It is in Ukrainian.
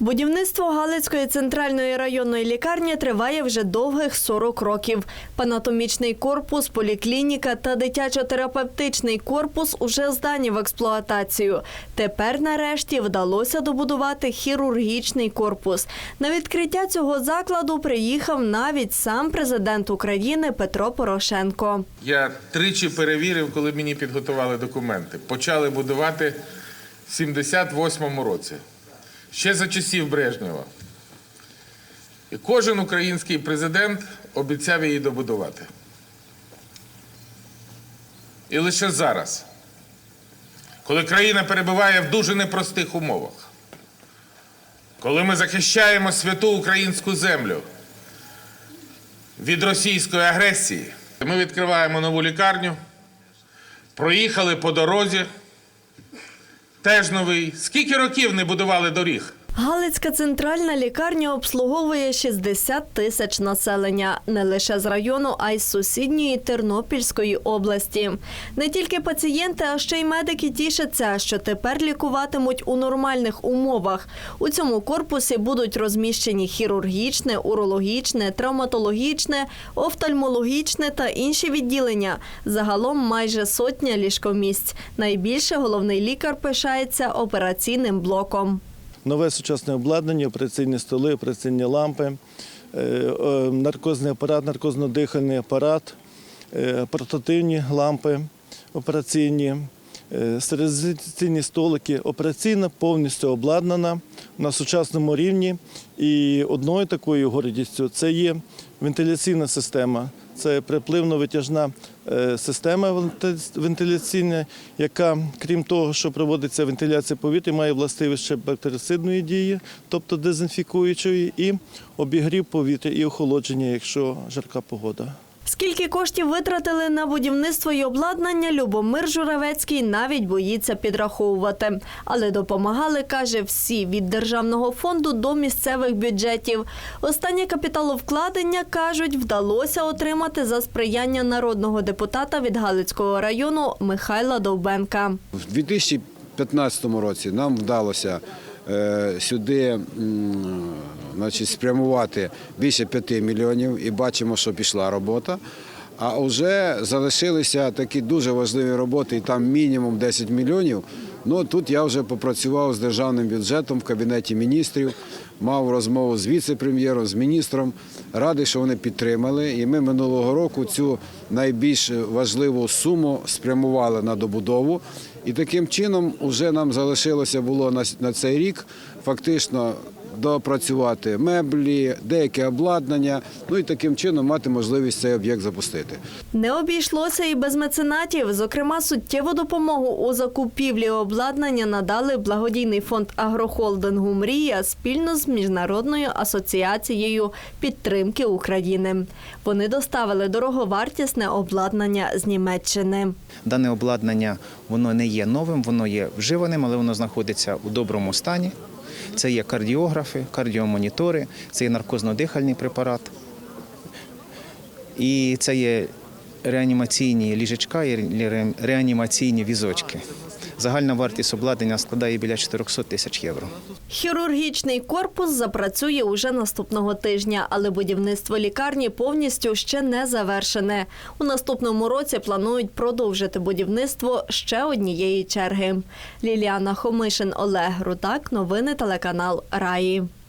Будівництво Галицької центральної районної лікарні триває вже довгих 40 років. Панатомічний корпус, поліклініка та дитячо-терапевтичний корпус уже здані в експлуатацію. Тепер, нарешті, вдалося добудувати хірургічний корпус. На відкриття цього закладу приїхав навіть сам президент України Петро Порошенко. Я тричі перевірив, коли мені підготували документи. Почали будувати в 78-му році, ще за часів Брежнєва. І кожен український президент обіцяв її добудувати. І лише зараз, коли країна перебуває в дуже непростих умовах, коли ми захищаємо святу українську землю від російської агресії, ми відкриваємо нову лікарню, проїхали по дорозі. Теж новий. Скільки років не будували доріг? Галицька центральна лікарня обслуговує 60 тисяч населення не лише з району, а й з сусідньої Тернопільської області. Не тільки пацієнти, а ще й медики тішаться, що тепер лікуватимуть у нормальних умовах. У цьому корпусі будуть розміщені хірургічне, урологічне, травматологічне, офтальмологічне та інші відділення. Загалом майже сотня ліжкомісць. Найбільше головний лікар пишається операційним блоком. Нове сучасне обладнання, операційні столи, операційні лампи, е, е, наркозний апарат, наркозно-дихальний апарат, е, портативні лампи операційні, стерилізаційні столики. Операційна повністю обладнана на сучасному рівні. І одною такою гордістю це є вентиляційна система. Це припливно-витяжна е, система венти- вентиляційна, яка, крім того, що проводиться вентиляція повітря, має властивість бактерицидної дії, тобто дезінфікуючої, і обігрів повітря і охолодження, якщо жарка погода. Скільки коштів витратили на будівництво і обладнання, Любомир Журавецький навіть боїться підраховувати. Але допомагали, каже, всі від державного фонду до місцевих бюджетів. Останнє капіталовкладення, кажуть, вдалося отримати за сприяння народного депутата від Галицького району Михайла Довбенка. В 2015 році нам вдалося е, сюди значить, спрямувати більше 5 мільйонів і бачимо, що пішла робота. А вже залишилися такі дуже важливі роботи, і там мінімум 10 мільйонів. Ну тут я вже попрацював з державним бюджетом в кабінеті міністрів, мав розмову з віце-прем'єром, з міністром. Радий, що вони підтримали. І ми минулого року цю найбільш важливу суму спрямували на добудову. І таким чином вже нам залишилося було на, цей рік фактично допрацювати меблі, деяке обладнання, ну і таким чином мати можливість цей об'єкт запустити. Не обійшлося і без меценатів. Зокрема, суттєву допомогу у закупівлі обладнання надали благодійний фонд агрохолдингу Мрія спільно з міжнародною асоціацією підтримки України. Вони доставили дороговартісне обладнання з Німеччини. Дане обладнання воно не є новим, воно є вживаним, але воно знаходиться у доброму стані. Це є кардіографи, кардіомонітори, це є наркозно-дихальний препарат. І це є реанімаційні ліжечка і реанімаційні візочки. Загальна вартість обладнання складає біля 400 тисяч євро. Хірургічний корпус запрацює уже наступного тижня, але будівництво лікарні повністю ще не завершене. У наступному році планують продовжити будівництво ще однієї черги. Ліліана Хомишин, Олег Рудак. Новини телеканал Раї.